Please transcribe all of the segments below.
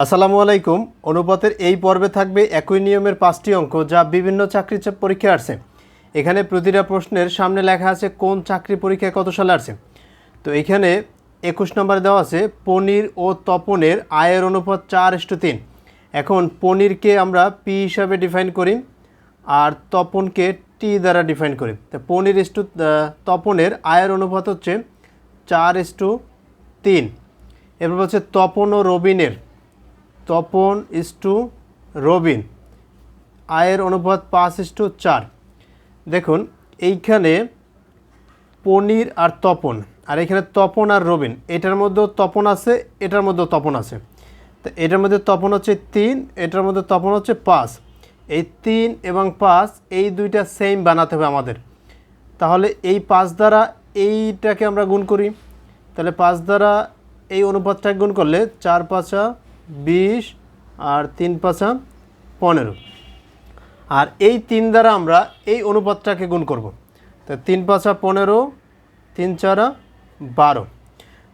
আসসালামু আলাইকুম। অনুপাতের এই পর্বে থাকবে একই নিয়মের পাঁচটি অঙ্ক যা বিভিন্ন চাকরি পরীক্ষায় আসছে। এখানে প্রতিটা প্রশ্নের সামনে লেখা আছে কোন চাকরি পরীক্ষায় কত সালে আসছে। তো এখানে একুশ নম্বরে দেওয়া আছে, পনির ও তপনের আয়ের অনুপাত চার ইস্টু তিন। এখন পনিরকে আমরা পি হিসাবে ডিফাইন করি আর তপনকে টি দ্বারা ডিফাইন করি। তো পনির ইস্টু তপনের আয়ের অনুপাত হচ্ছে চার ইস্টু তিন। এরপর হচ্ছে তপন ও রবিনের তপন ইস টু রবিন। আয়ের অনুপাত পাঁচ ইস টু চার। দেখুন, এইখানে পনির আর তপন, আর এখানে তপন আর রবিন। এটার মধ্যেও তপন আছে, এটার মধ্যেও তপন আছে। তো এটার মধ্যে তপন হচ্ছে তিন, এটার মধ্যে তপন হচ্ছে পাঁচ। এই তিন এবং পাঁচ, এই দুইটা সেম বানাতে হবে আমাদের। তাহলে এই পাঁচ দ্বারা এইটাকে আমরা গুণ করি। তাহলে পাঁচ দ্বারা এই অনুপাতটাকে গুণ করলে চার পাঁচা বিশ আর তিন পাঁচা পনেরো। আর এই তিন দ্বারা আমরা এই অনুপাতটাকে গুণ করব। তো তিন পাঁচা পনেরো, তিন চারা বারো।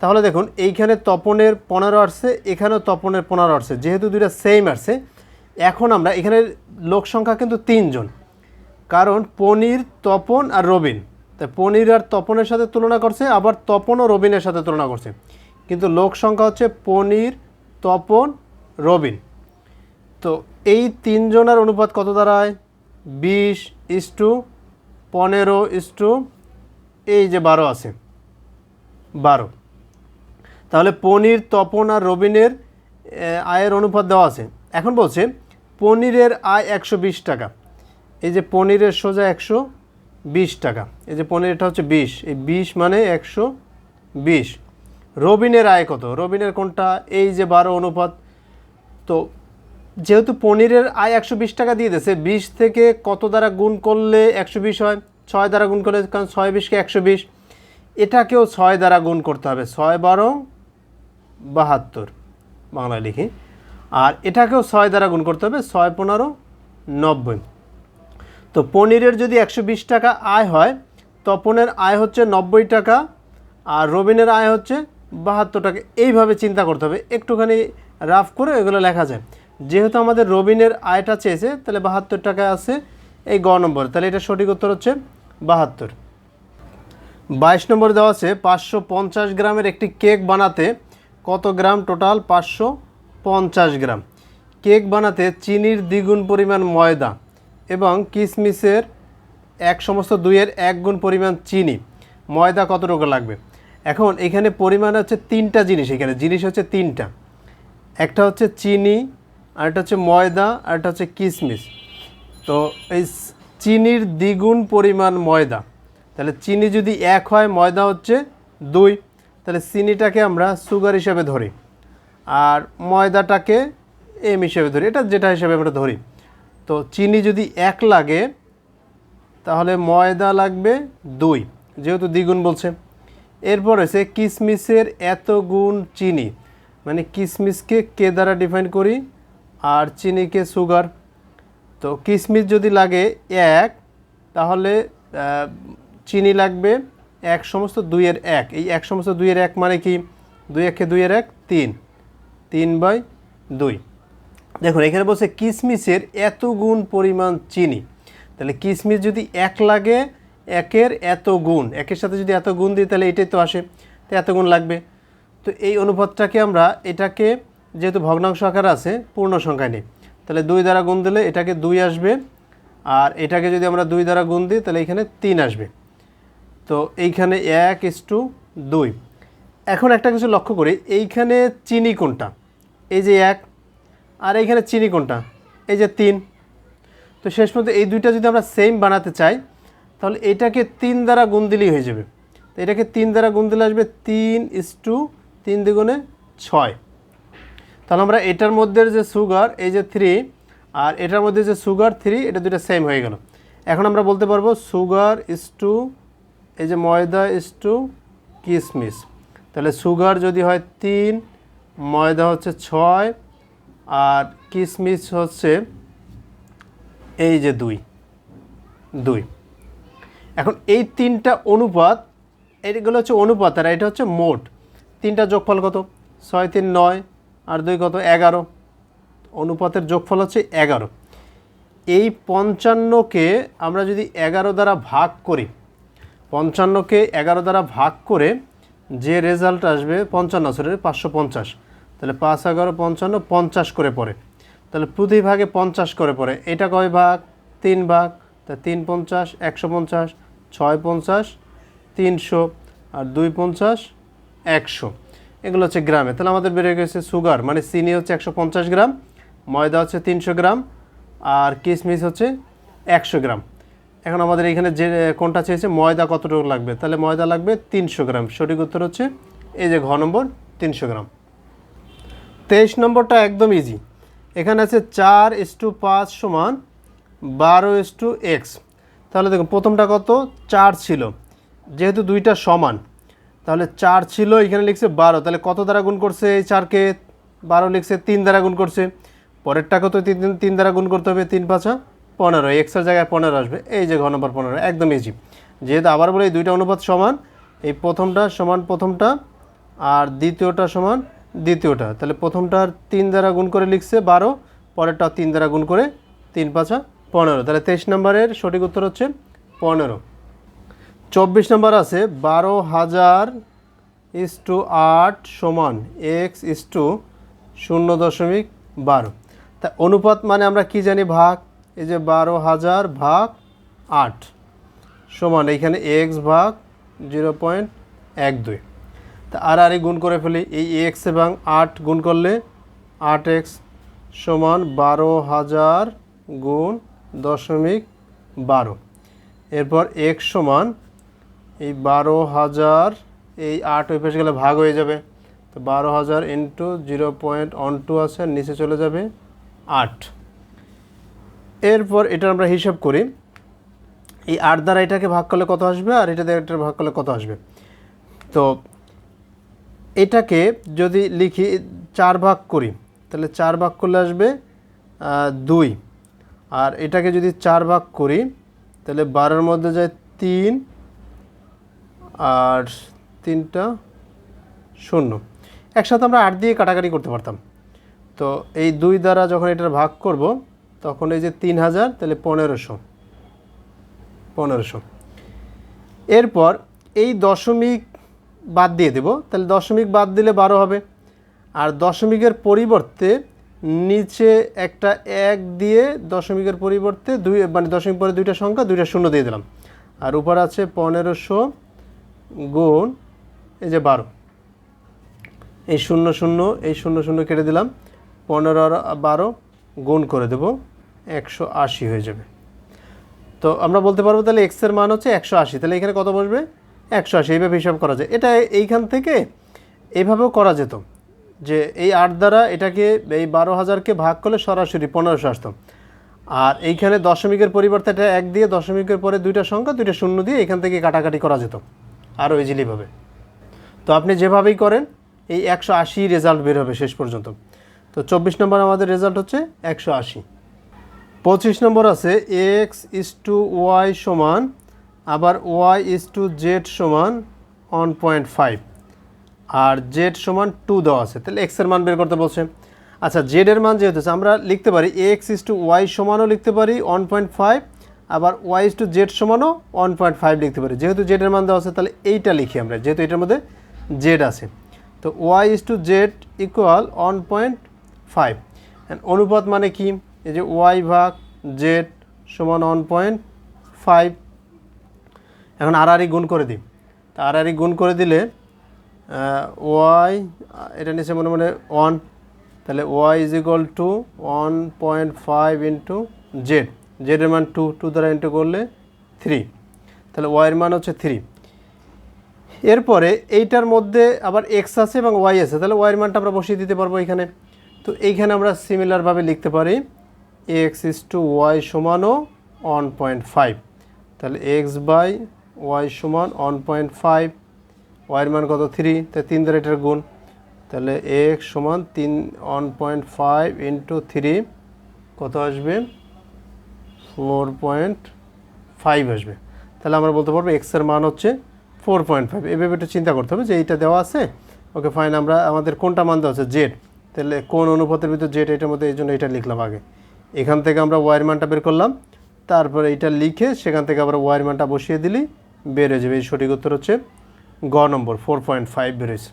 তাহলে দেখুন, এইখানে তপনের পনেরো আসছে, এখানেও তপনের পনেরো আসছে। যেহেতু দুইটা সেম আসছে, এখন আমরা এখানে লোক সংখ্যা কিন্তু তিনজন। কারণ পনির, তপন আর রবিন। তাই পনির আর তপনের সাথে তুলনা করছে, আবার তপন ও রবিনের সাথে তুলনা করছে। কিন্তু লোক সংখ্যা হচ্ছে পনির তপন, রবিন। তো এই তিনজনের অনুপাত কত দাঁড়ায়? বিশ ইস টু পনেরো ইস টু এই যে বারো আছে। বারো। তাহলে পনির, তপন আর রবিনের আয়ের অনুপাত দেওয়া আছে। এখন বলছে, পনিরের আয় একশো বিশ টাকা। এই যে পনিরের সোজা একশো বিশ টাকা। এই যে পনিরটা হচ্ছে বিশ। এই বিশ মানে একশো বিশ। রবিনের আয় কত? রবিনের কোনটা? এই যে বারো অনুপাত। তো যেহেতু পনিরের আয় একশো বিশ টাকা দিয়ে দিয়েছে, বিশ থেকে কত দ্বারা গুণ করলে একশো বিশ হয়? ছয় দ্বারা গুণ করলে, কারণ ছয় বিশকে একশো বিশ। এটাকেও ছয় দ্বারা গুণ করতে হবে। ছয় বারো বাহাত্তর, বাংলায় লিখি। আর এটাকেও ছয় দ্বারা গুণ করতে হবে, ছয় পনেরো নব্বই। তো পনিরের যদি একশো বিশ টাকা আয় হয়, তপনের আয় হচ্ছে নব্বই টাকা, আর রবিনের আয় হচ্ছে বাহাত্তর টাকা এইভাবে চিন্তা করতে হবে। একটুখানি রাফ করে এগুলো লেখা যায়। যেহেতু আমাদের রবিনের আয়টা চেয়েছে, তাহলে বাহাত্তর টাকা আছে এই গ নম্বর। তাহলে এটা সঠিক উত্তর হচ্ছে বাহাত্তর। বাইশ নম্বর দেওয়া আছে, পাঁচশো পঞ্চাশ গ্রামের একটি কেক বানাতে কত গ্রাম টোটাল? পাঁচশো পঞ্চাশ গ্রাম। কেক বানাতে চিনির দ্বিগুণ পরিমাণ ময়দা এবং কিশমিশের এক সমস্ত দুইয়ের এক গুণ পরিমাণ চিনি। ময়দা কতটুকু লাগবে? এখন এখানে পরিমাণ হচ্ছে তিনটা জিনিস এখানে, জিনিস হচ্ছে তিনটা। একটা হচ্ছে চিনি, আরেকটা হচ্ছে ময়দা, আরেকটা হচ্ছে কিশমিশ তো এই চিনির দ্বিগুণ পরিমাণ ময়দা। তাহলে চিনি যদি এক হয়, ময়দা হচ্ছে দুই। তাহলে চিনিটাকে আমরা সুগার হিসেবে ধরি। আর ময়দাটাকে এম হিসেবে ধরি, এটা যেটা হিসেবে আমরা ধরি। তো চিনি যদি এক লাগে, তাহলে ময়দা লাগবে দুই, যেহেতু দ্বিগুণ বলছে। এরপর হচ্ছে কিশমিশের এত গুণ চিনি। মানে কিশমিশকে কে দ্বারা ডিফাইন করি? আর চিনিকে সুগার তো কিশমিশ যদি লাগে এক, তাহলে চিনি লাগবে এক সমস্ত দুইয়ের এক। এই এক সমস্ত দুইয়ের এক মানে কি? দুই একে দুইয়ের এক, তিন। তিন বাই দুই। দেখুন, এখানে বলছে কিশমিশের এত গুণ পরিমাণ চিনি। তাহলে কিশমিশ যদি এক লাগে একের এত গুণ, একের সাথে যদি এত গুণ দিই তাহলে এটাই তো আসে, তো এত গুণ লাগবে। তো এই অনুপাতটাকে আমরা এটাকে যেহেতু ভগ্নাংশ আকার আছে, পূর্ণ সংখ্যায় নেই, তাহলে দুই দ্বারা গুণ দিলে এটাকে দুই আসবে, আর এটাকে যদি আমরা দুই দ্বারা গুণ দিই তাহলে এখানে তিন আসবে। তো এইখানে এক ইস টু দুই। এখন একটা কিছু লক্ষ্য করি, এইখানে চিনি কোনটা? এই যে এক, আর এইখানে চিনি কোনটা? এই যে তিন। তো শেষ পর্যন্ত এই দুইটা যদি আমরা সেম বানাতে চাই তাহলে এটাকে তিন দ্বারা গুণ দিলেই হয়ে যাবে। তো এটাকে তিন দ্বারা গুণ দিলে আসবে তিন ইস টু তিন দ্বিগুণে ছয়। তাহলে আমরা এটার মধ্যে যে সুগার এই যে থ্রি আর এটার মধ্যে যে সুগার থ্রি এটা দুটো সেম হয়ে গেল। এখন আমরা বলতে পারব সুগার ইস টু এই যে ময়দা ইস টু কিশমিশ তাহলে সুগার যদি হয় তিন, ময়দা হচ্ছে ছয়, আর কিশমিশ হচ্ছে এই যে দুই দুই। এখন এই তিনটা অনুপাত এইগুলো হচ্ছে অনুপাত, আর এটা হচ্ছে মোট। তিনটা যোগফল কত? ছয়, তিন, নয়, আর দুই কত? এগারো। অনুপাতের যোগফল হচ্ছে এগারো। এই পঞ্চান্নকে আমরা যদি এগারো দ্বারা ভাগ করি, পঞ্চান্নকে এগারো দ্বারা ভাগ করে যে রেজাল্ট আসবে পঞ্চান্ন সরি পাঁচশো পঞ্চাশ। তাহলে পাঁচ, এগারো, পঞ্চান্ন, পঞ্চাশ করে পড়ে। তাহলে প্রতি ভাগে পঞ্চাশ করে পড়ে। এটা কয় ভাগ? তিন ভাগ। তা তিন, পঞ্চাশ, একশো পঞ্চাশ। ছয় পঞ্চাশ, তিনশো আর দুই পঞ্চাশ, একশো। এগুলো হচ্ছে গ্রামে। তাহলে আমাদের বেড়ে গেছে সুগার মানে চিনি হচ্ছে একশো পঞ্চাশ গ্রাম, ময়দা হচ্ছে তিনশো গ্রাম আর কিশমিশ হচ্ছে একশো গ্রাম। এখন আমাদের এখানে যে, কোনটা চেয়েছে? ময়দা কতটুকু লাগবে? তাহলে ময়দা লাগবে তিনশো গ্রাম। সঠিক উত্তর হচ্ছে এই যে ঘ নম্বর, তিনশো গ্রাম। তেইশ নম্বরটা একদম ইজি এখানে আছে চার এস টু পাঁচ সমান বারো এস টু এক্স। তাহলে দেখুন, প্রথমটা কত? চার ছিল। যেহেতু দুইটা সমান, তাহলে চার ছিল, এখানে লিখছে বারো। তাহলে কত দ্বারা গুণ করছে এই চারকে? বারো লিখছে তিন দ্বারা গুণ করছে। পরেরটাকে তো তিন তিন দ্বারা গুণ করতে হবে, তিন পাঁচা পনেরো। এক্সের জায়গায় পনেরো আসবে। এই যে ঘ নম্বর পনেরো, একদম ইজি যেহেতু আবার বলে এই দুইটা অনুপাত সমান, এই প্রথমটা সমান প্রথমটা আর দ্বিতীয়টা সমান দ্বিতীয়টা। তাহলে প্রথমটার তিন দ্বারা গুণ করে লিখছে বারো, পরেরটা তিন দ্বারা গুণ করে তিন পাঁচা পনেরো। তাহলে তেইশ নম্বরের সঠিক উত্তর হচ্ছে পনেরো। চব্বিশ নম্বর আছে, বারো হাজার ইস টু আট সমান এক্স ইস টু শূন্য দশমিক বারো। তা অনুপাত মানে আমরা কি জানি ভাগ? এই যে বারো হাজার ভাগ আট সমান এইখানে এক্স ভাগ জিরো পয়েন্ট এক দুই। তা আর আর গুণ করে ফেলি, এই এক্স এবং আট গুণ করলে আট এক্স সমান বারো হাজার গুণ দশমিক বারো। এরপর এক্স সমান এই বারো হাজার, এই আট ওই পাশে গেলে ভাগ হয়ে যাবে। তো বারো হাজার into zero point one two আছে, নিচে চলে যাবে আট। এরপর এটা আমরা হিসাব করি। এই আট দ্বারা এটাকে ভাগ করলে কত আসবে? আর এটা দিয়ে এটা ভাগ করলে কত আসবে? তো এটাকে যদি লিখি, চার ভাগ করি, তাহলে চার ভাগ করলে আসবে দুই। আর এটাকে যদি চার ভাগ করি, তাহলে বারোর মধ্যে যায় তিন আর তিনটা শূন্য। একসাথে আমরা আট দিয়ে কাটাকাটি করতে পারতাম। তো এই দুই দ্বারা যখন এটার ভাগ করব, তখন এই যে তিন হাজার, তাহলে পনেরোশো। পনেরোশো। এরপর এই দশমিক বাদ দিয়ে দেব। তাহলে দশমিক বাদ দিলে বারো হবে। আর দশমিকের পরিবর্তে নিচে একটা এক দিয়ে দশমিকের পরিবর্তে দুই মানে দশমিক পরে দুইটা সংখ্যা, দুইটা শূন্য দিয়ে দিলাম। আর উপর আছে পনেরোশো গুণ, এই যে বারো। এই শূন্য শূন্য, এই শূন্য শূন্য কেটে দিলাম। পনেরো আর বারো গুণ করে দেব, একশো আশি হয়ে যাবে। তো আমরা বলতে পারব তাহলে এক্সের মান হচ্ছে একশো আশি। তাহলে এখানে কত বসবে? একশো আশি। এইভাবে হিসাব করা যায়। এটা এইখান থেকে এইভাবেও করা যেত। যে এই আট দ্বারা এটাকে এই বারো হাজারকে ভাগ করলে সরাসরি পনেরোশো আসতো। আর এইখানে দশমিকের পরিবর্তে এটা এক দিয়ে দশমিকের পরে দুইটা সংখ্যা, দুইটা শূন্য দিয়ে এখান থেকে কাটাকাটি করা যেত। আরও ইজিলিভাবে তো আপনি যেভাবেই করেন, এই একশো আশি রেজাল্ট বের হবে শেষ পর্যন্ত। তো চব্বিশ নম্বর আমাদের রেজাল্ট হচ্ছে একশো আশি। পঁচিশ নম্বর আছে এক্স ইস টু ওয়াই সমান, আবার ওয়াই ইস টু জেড সমান ওয়ান পয়েন্ট ফাইভ আর জেড সমান টু দেওয়া আছে। তাহলে এক্সের মান বের করতে বলছে। আচ্ছা জেডের মান যেহেতু আমরা লিখতে পারি এক্স ইস টু ওয়াই সমানও লিখতে পারি ওয়ান পয়েন্ট ফাইভ আবার ওয়াই ইস টু জেড সমানও ওয়ান পয়েন্ট ফাইভ লিখতে পারি। যেহেতু জেডের মান দেওয়া আছে, তাহলে এইটা লিখি আমরা, যেহেতু এটার মধ্যে জেড আছে। তো Y is to Z equal one point five অনুপাত মানে কি? এই যে ওয়াই ভাগ জেড সমান ওয়ান পয়েন্ট ফাইভ এখন আর আর গুণ করে দিই। তা আর আর গুণ করে দিলে ওয়াই এটা নিচে মনে মনে ওয়ান তাহলে Y is equal to one point five into Z জেডের মান টু টু দ্বারা ইন্টু করলে থ্রি তাহলে ওয়াইয়ের মান হচ্ছে থ্রি এরপরে এইটার মধ্যে আবার এক্স আছে এবং ওয়াই আছে, তাহলে ওয়াইয়ের মানটা আমরা বসিয়ে দিতে পারব এখানে। তো এইখানে আমরা সিমিলারভাবে লিখতে পারি এক্স ইস টু ওয়াই সমানও ওয়ান পয়েন্ট ফাইভ তাহলে এক্স বাই ওয়াই সমান ওয়ান পয়েন্ট ফাইভ ওয়াইয়ের মান কত? থ্রি তাই তিন দ্বারা এটার গুণ। তাহলে এক্স সমান তিন one point five into three কত আসবে? ফোর পয়েন্ট ফাইভ আসবে। তাহলে আমরা বলতে পারব এক্সের মান হচ্ছে ফোর পয়েন্ট ফাইভ এভাবে একটু চিন্তা করতে হবে যে এইটা দেওয়া আছে? ওকে ফাইন আমরা আমাদের কোনটা মান দেওয়া আছে? জেড তাহলে কোন অনুপাতের ভিতর জেড এটার মধ্যে এই জন্য এটা লিখলাম আগে। এখান থেকে আমরা ওয়ার মানটা বের করলাম। তারপরে এটা লিখে সেখান থেকে আবার ওয়ার মানটা বসিয়ে বের হয়ে যাবে। এই সঠিক উত্তর হচ্ছে গ নম্বর ফোর পয়েন্ট ফাইভ বেরোয়েছে